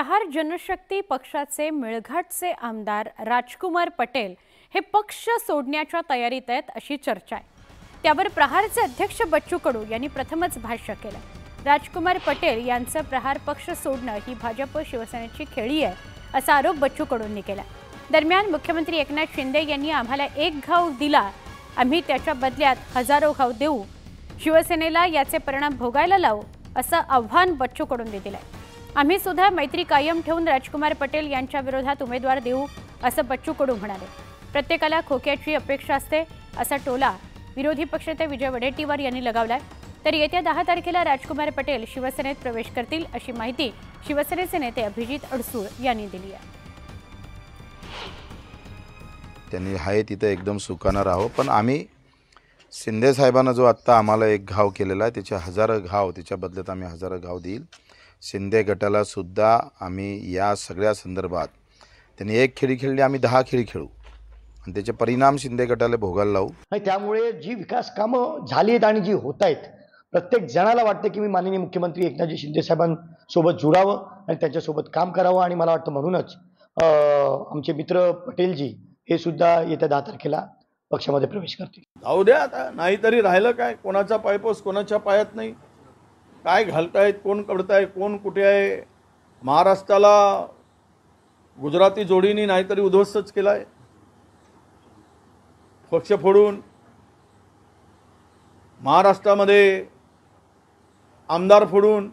प्रहार जनशक्ती पक्षाचे मेळघाटचे आमदार राजकुमार पटेल हे पक्ष सोडण्याच्या तयारीत आहेत अशी चर्चा आहे. त्यावर प्रहारचे अध्यक्ष बच्चू कडू यांनी प्रथमच भाष्य केलं राजकुमार पटेल यांचं प्रहार पक्ष सोडणं ही भाजप शिवसेनेची खेळी आहे असा आरोप बच्चू कडूंनी केला दरम्यान मुख्यमंत्री एकनाथ शिंदे यांनी आम्हाला एक घाव दिला. आम्ही त्याच्या बदल्यात हजारो घाव देऊ. शिवसेनेला याचे परिणाम भोगायला लावू असं आव्हान बच्चू कडूंनी दिलंय. आम्ही सुद्धा मैत्री कायम ठेवून राजकुमार पटेल यांच्या विरोधात उमेदवार देऊ असं बच्चू कडू म्हणाले. प्रत्येकाला खोक्याची अपेक्षा असते असा टोला विरोधी पक्षनेते विजय वडेट्टीवार यांनी लगावलाय. तर येत्या दहा तारखेला राजकुमार पटेल शिवसेनेत प्रवेश करतील अशी माहिती शिवसेनेचे नेते अभिजित अडसूळ यांनी दिली आहे. त्यांनी आहे तिथं एकदम सुखानं राहो पण आम्ही शिंदे साहेबांना जो आत्ता आम्हाला एक घाव केलेला आहे त्याचे हजारो घाव त्याच्या बदल्यात आम्ही हजारो घाव देईल. शिंदे गटाला सुद्धा आम्ही या सगळ्या संदर्भात त्यांनी एक खेळी खेळली आम्ही दहा खेळी खेळू. आणि त्याचे परिणाम शिंदे गटाला भोगायला लावू. आणि त्यामुळे जी विकास कामं झाली आहेत आणि जी होत आहेत प्रत्येक जणाला वाटतं की मी माननीय मुख्यमंत्री एकनाथजी शिंदे साहेबांसोबत जुडावं आणि त्यांच्यासोबत काम करावं आणि मला वाटतं म्हणूनच अं, आमचे मित्र पटेलजी हे सुद्धा येत्या दहा तारखेला पक्षामध्ये प्रवेश करतील. जाऊ द्या आता नाहीतरी राहिलं काय? कोणाचा पायपोस कोणाच्या पायात नाही. काय घालतायत कोण कडताय कोण कुठे आहे महाराष्ट्राला गुजराती जोडीनी नाहीतरी उद्ध्वस्तच केला आहे पक्ष फोडून महाराष्ट्रामध्ये आमदार फोडून